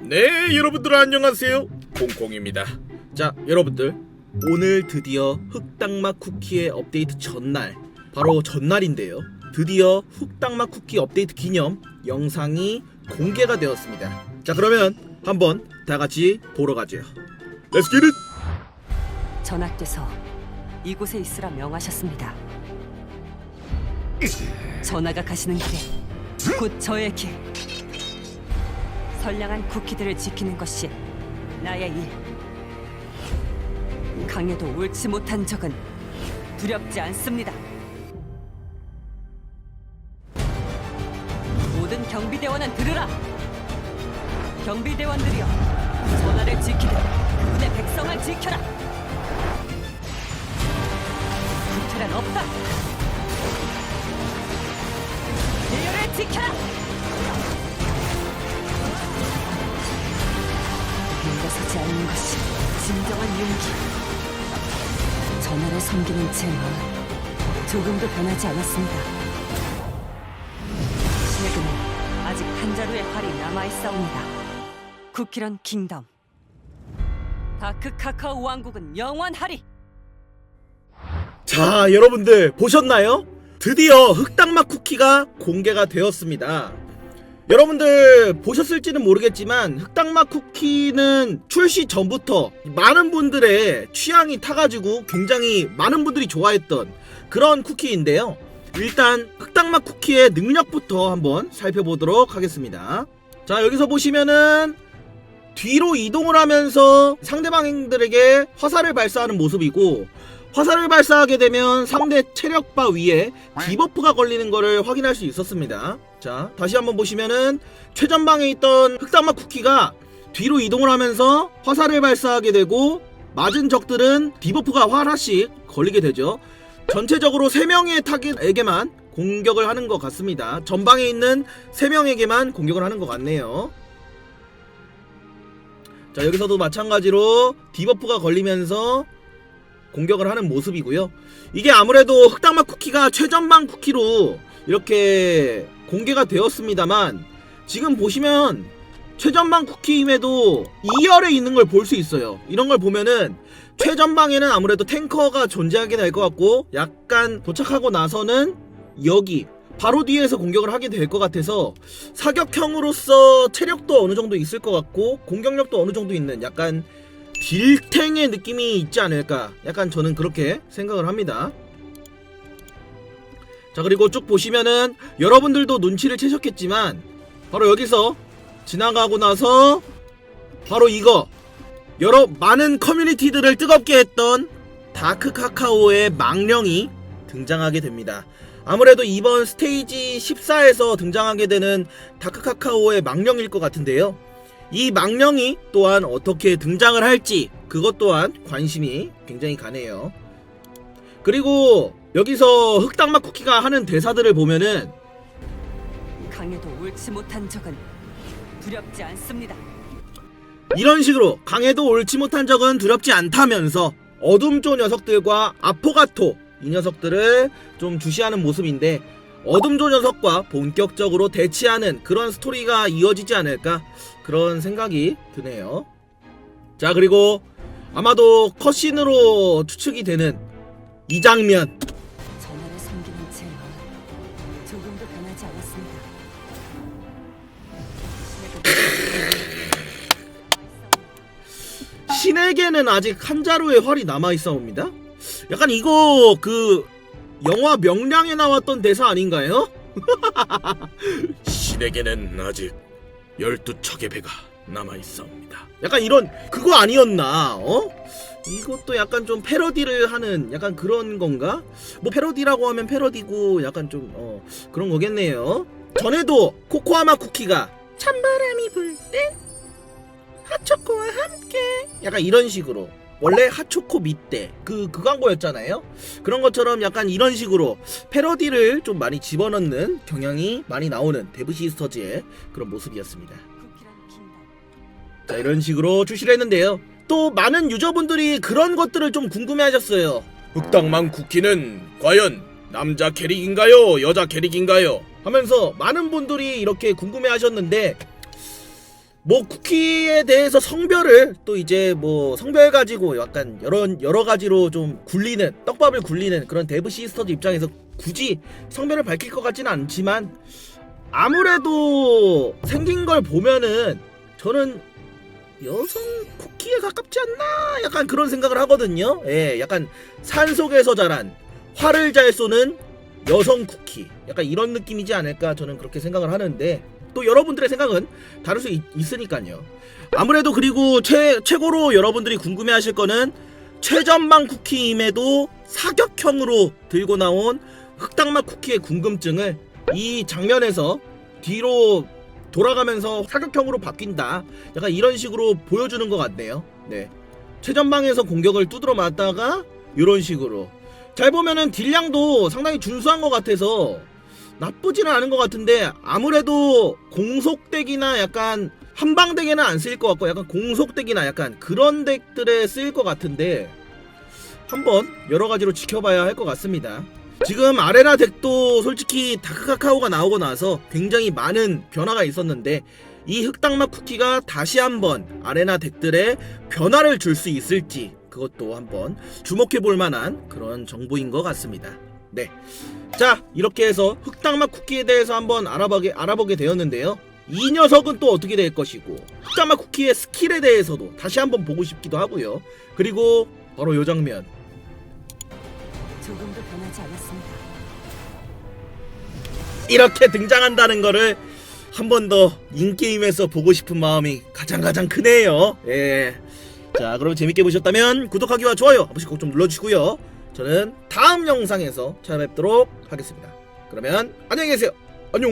네, 여러분들 안녕하세요. 콩콩입니다. 자, 여러분들 오늘 드디어 흑당맛 쿠키의 업데이트 전날, 바로 전날인데요. 드디어 흑당맛 쿠키 업데이트 기념 영상이 공개가 되었습니다. 자, 그러면 한번 다 같이 보러 가죠. Get it. 전하께서 이곳에 있으라 명하셨습니다. 전하가 가시는 길에 곧 저의 길. 선량한 쿠키들을 지키는 것이 나의 일. 강해도 옳지 못한 적은 두렵지 않습니다. 모든 경비대원은 들으라. 경비대원들이여, 전하를 지키듯 그분의 백성을 지켜라. 구태란 없다. 예열을 지켜라. 진정한 용기. 전하를 섬기는 제 마음 조금도 변하지 않았습니다. 신에게는 아직 한 자루의 활이 남아 있사옵니다. 쿠키런 킹덤. 다크 카카오 왕국은 영원하리. 자, 여러분들 보셨나요? 드디어 흑당맛 쿠키가 공개가 되었습니다. 여러분들 보셨을지는 모르겠지만 흑당맛 쿠키는 출시 전부터 많은 분들의 취향이 타가지고 굉장히 많은 분들이 좋아했던 그런 쿠키인데요. 일단 흑당맛 쿠키의 능력부터 한번 살펴보도록 하겠습니다. 자, 여기서 보시면은 뒤로 이동을 하면서 상대방들에게 화살을 발사하는 모습이고 화살을 발사하게 되면 상대 체력바 위에 디버프가 걸리는 것을 확인할 수 있었습니다. 자, 다시 한번 보시면은 최전방에 있던 흑당맛 쿠키가 뒤로 이동을 하면서 화살을 발사하게 되고 맞은 적들은 디버프가 하나씩 걸리게 되죠. 전체적으로 3명의 타겟에게만 공격을 하는 것 같습니다. 전방에 있는 3명에게만 공격을 하는 것 같네요. 자, 여기서도 마찬가지로 디버프가 걸리면서 공격을 하는 모습이고요. 이게 아무래도 흑당맛 쿠키가 최전방 쿠키로 이렇게 공개가 되었습니다만 지금 보시면 최전방 쿠키임에도 2열에 있는 걸 볼 수 있어요. 이런 걸 보면은 최전방에는 아무래도 탱커가 존재하게 될 것 같고 약간 도착하고 나서는 여기 바로 뒤에서 공격을 하게 될 것 같아서 사격형으로서 체력도 어느 정도 있을 것 같고 공격력도 어느 정도 있는 약간 딜탱의 느낌이 있지 않을까 약간 저는 그렇게 생각을 합니다 자 그리고 쭉 보시면은 여러분들도 눈치를 채셨겠지만 바로 여기서 지나가고 나서 바로 이거 여러 많은 커뮤니티들을 뜨겁게 했던 다크 카카오의 망령이 등장하게 됩니다. 아무래도 이번 스테이지 14에서 등장하게 되는 다크 카카오의 망령일 것 같은데요. 이 망령이 또한 어떻게 등장을 할지 그것 또한 관심이 굉장히 가네요. 그리고 여기서 흑당맛 쿠키가 하는 대사들을 보면은 강해도 옳지 못한 적은 두렵지 않습니다. 이런 식으로 강해도 옳지 못한 적은 두렵지 않다면서 어둠조 녀석들과 아포가토 이 녀석들을 좀 주시하는 모습인데 어둠조 녀석과 본격적으로 대치하는 그런 스토리가 이어지지 않을까 그런 생각이 드네요. 자 그리고 아마도 컷신으로 추측이 되는 이 장면 전하를 섬기는 제 마음 조금도 변하지 않았습니다. 신에게는 아직 한 자루의 활이 남아 있어옵니다. 약간 이거 그 영화 명량에 나왔던 대사 아닌가요? 신에게는 아직 열두 척의 배가 남아 있어옵니다. 약간 이런 그거 아니었나? 어? 이것도 약간 좀 패러디를 하는 약간 그런 건가? 뭐 패러디라고 하면 패러디고 약간 좀 어, 그런 거겠네요. 전에도 코코아마 쿠키가 찬바람이 불때 핫초코와 함께 약간 이런 식으로 원래 핫초코 밑대 그, 그 광고였잖아요? 그런 것처럼 약간 이런 식으로 패러디를 좀 많이 집어넣는 경향이 많이 나오는 데브시스터즈의 그런 모습이었습니다. 자 이런 식으로 출시를 했는데요. 또 많은 유저분들이 그런 것들을 좀 궁금해 하셨어요. 흑당망 쿠키는 과연 남자 캐릭인가요? 여자 캐릭인가요? 하면서 많은 분들이 이렇게 궁금해 하셨는데 뭐 쿠키에 대해서 성별을 또 이제 뭐 성별 가지고 약간 여러 여러 가지로 좀 굴리는 떡밥을 굴리는 그런 데브 시스터즈 입장에서 굳이 성별을 밝힐 것 같지는 않지만 아무래도 생긴 걸 보면은 저는 여성 쿠키에 가깝지 않나 약간 그런 생각을 하거든요. 예, 약간 산 속에서 자란 활을 잘 쏘는 여성 쿠키 약간 이런 느낌이지 않을까 저는 그렇게 생각을 하는데 또 여러분들의 생각은 다를 수 있, 있으니까요. 아무래도 그리고 최, 최고로 여러분들이 궁금해하실 거는 최전방 쿠키임에도 사격형으로 들고 나온 흑당맛 쿠키의 궁금증을 이 장면에서 뒤로 돌아가면서 사격형으로 바뀐다. 약간 이런 식으로 보여주는 것 같네요. 네. 최전방에서 공격을 두드러 맞다가 이런 식으로 잘 보면은 딜량도 상당히 준수한 것 같아서 나쁘지는 않은 것 같은데 아무래도 공속덱이나 약간 한방덱에는 안 쓰일 것 같고 약간 공속덱이나 약간 그런 덱들에 쓰일 것 같은데 한번 여러 가지로 지켜봐야 할 것 같습니다. 지금 아레나 덱도 솔직히 다크카카오가 나오고 나서 굉장히 많은 변화가 있었는데 이 흑당맛 쿠키가 다시 한번 아레나 덱들의 변화를 줄 수 있을지 그것도 한번 주목해 볼 만한 그런 정보인 것 같습니다. 네. 자, 이렇게 해서 흑당맛 쿠키에 대해서 한번 알아보게, 알아보게 되었는데요. 이 녀석은 또 어떻게 될 것이고, 흑당맛 쿠키의 스킬에 대해서도 다시 한번 보고 싶기도 하고요. 그리고 바로 요 장면. 조금도 변하지 않았습니다. 이렇게 등장한다는 거를 한 번 더 인게임에서 보고 싶은 마음이 가장 가장 크네요. 예. 자, 그럼 재밌게 보셨다면 구독하기와 좋아요 한 번씩 꼭 좀 눌러주시고요. 저는 다음 영상에서 찾아뵙도록 하겠습니다. 그러면 안녕히 계세요. 안녕.